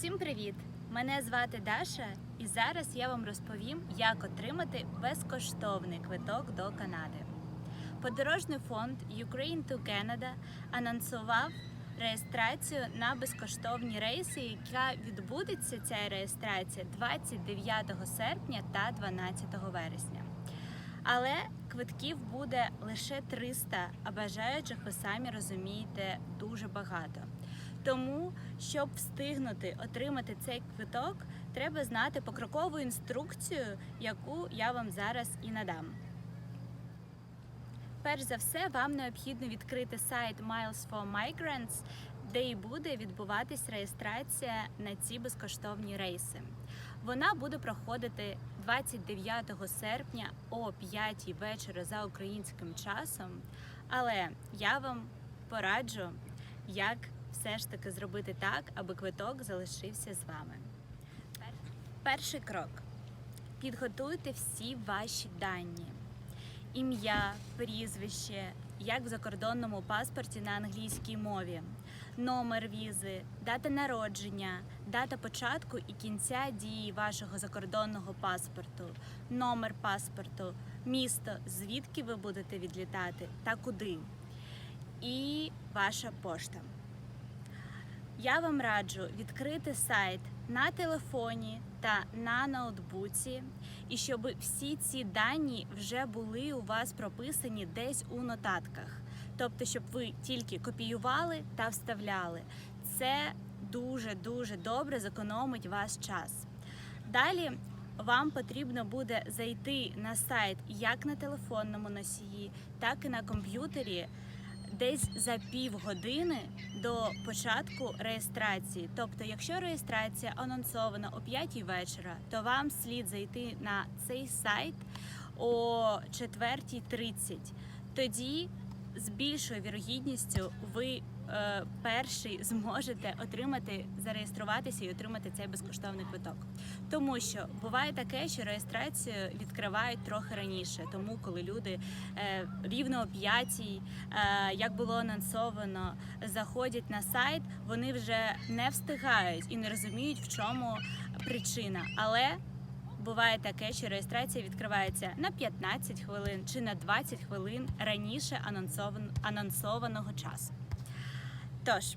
Всім привіт! Мене звати Даша, і зараз я вам розповім, як отримати безкоштовний квиток до Канади. Подорожний фонд Ukraine to Canada анонсував реєстрацію на безкоштовні рейси, яка відбудеться ця реєстрація 29 серпня та 12 вересня. Але квитків буде лише 300, а бажаючих ви самі розумієте дуже багато. Тому, щоб встигнути отримати цей квиток, треба знати покрокову інструкцію, яку я вам зараз і надам. Перш за все, вам необхідно відкрити сайт Miles for Migrants, де і буде відбуватись реєстрація на ці безкоштовні рейси. Вона буде проходити 29 серпня о 5 вечора за українським часом. Але я вам пораджу, як все ж таки зробити так, аби квиток залишився з вами. Перший крок: підготуйте всі ваші дані: ім'я, прізвище, як в закордонному паспорті на англійській мові, номер візи, дата народження, дата початку і кінця дії вашого закордонного паспорту, номер паспорту, місто, звідки ви будете відлітати та куди, і ваша пошта. Я вам раджу відкрити сайт на телефоні та на ноутбуці, і щоб всі ці дані вже були у вас прописані десь у нотатках. Тобто, щоб ви тільки копіювали та вставляли. Це дуже дуже добре зекономить ваш час. Далі вам потрібно буде зайти на сайт як на телефонному носії, так і на комп'ютері десь за півгодини до початку реєстрації. Тобто, якщо реєстрація анонсована о 5 вечора, то вам слід зайти на цей сайт о 4.30. Тоді з більшою вірогідністю ви перший зможете отримати, зареєструватися і отримати цей безкоштовний квиток. Тому що буває таке, що реєстрацію відкривають трохи раніше, тому коли люди е, рівно о п'ятій, е, як було анонсовано, заходять на сайт, вони вже не встигають і не розуміють, в чому причина. Але Буває таке, що реєстрація відкривається на 15 хвилин чи на 20 хвилин раніше анонсован- анонсованого часу. Тож,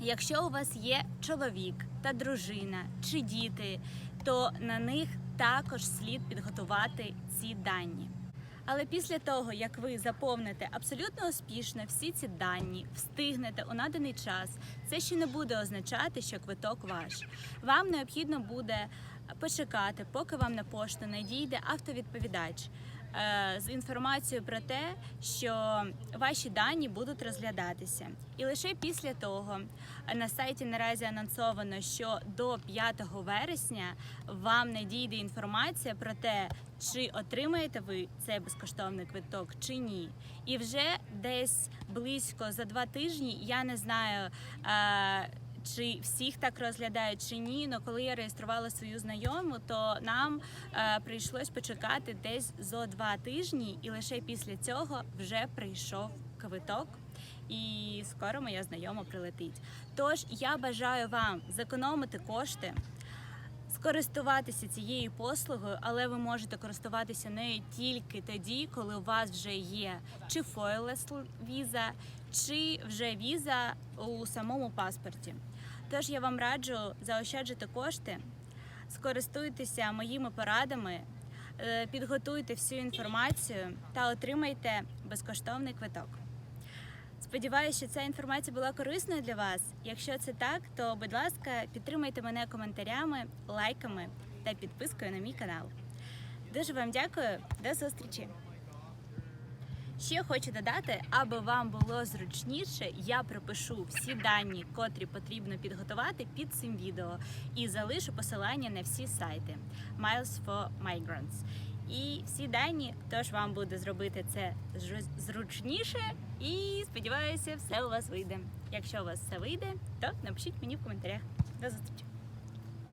якщо у вас є чоловік та дружина чи діти, то на них також слід підготувати ці дані. Але після того, як ви заповните абсолютно успішно всі ці дані, встигнете у наданий час, це ще не буде означати, що квиток ваш. Вам необхідно буде почекати, поки вам на пошту надійде автовідповідач з інформацією про те, що ваші дані будуть розглядатися. І лише після того е, на сайті наразі анонсовано, що до 5 вересня вам надійде інформація про те, чи отримаєте ви цей безкоштовний квиток чи ні. І вже десь близько за два тижні я не знаю. Чи всіх так розглядають чи ні. але коли я реєструвала свою знайому, то нам е, прийшлось почекати десь зо два тижні, і лише після цього вже прийшов квиток. І скоро моя знайома прилетить. Тож я бажаю вам зекономити кошти, скористуватися цією послугою, але ви можете користуватися нею тільки тоді, коли у вас вже є чи фойлес віза, чи вже віза у самому паспорті. Тож я вам раджу заощаджити кошти, скористуйтеся моїми порадами, е, підготуйте всю інформацію та отримайте безкоштовний квиток. Сподіваюся, що ця інформація була корисною для вас. Якщо це так, то будь ласка, підтримайте мене коментарями, лайками та підпискою на мій канал. Дуже вам дякую, до зустрічі! Ще хочу додати, аби вам було зручніше, я пропишу всі дані, котрі потрібно підготувати під цим відео, і залишу посилання на всі сайти Miles for Migrants. І всі дані, тож вам буде зробити це зручніше, і сподіваюся, все у вас вийде. Якщо у вас все вийде, то напишіть мені в коментарях. До зустрічі!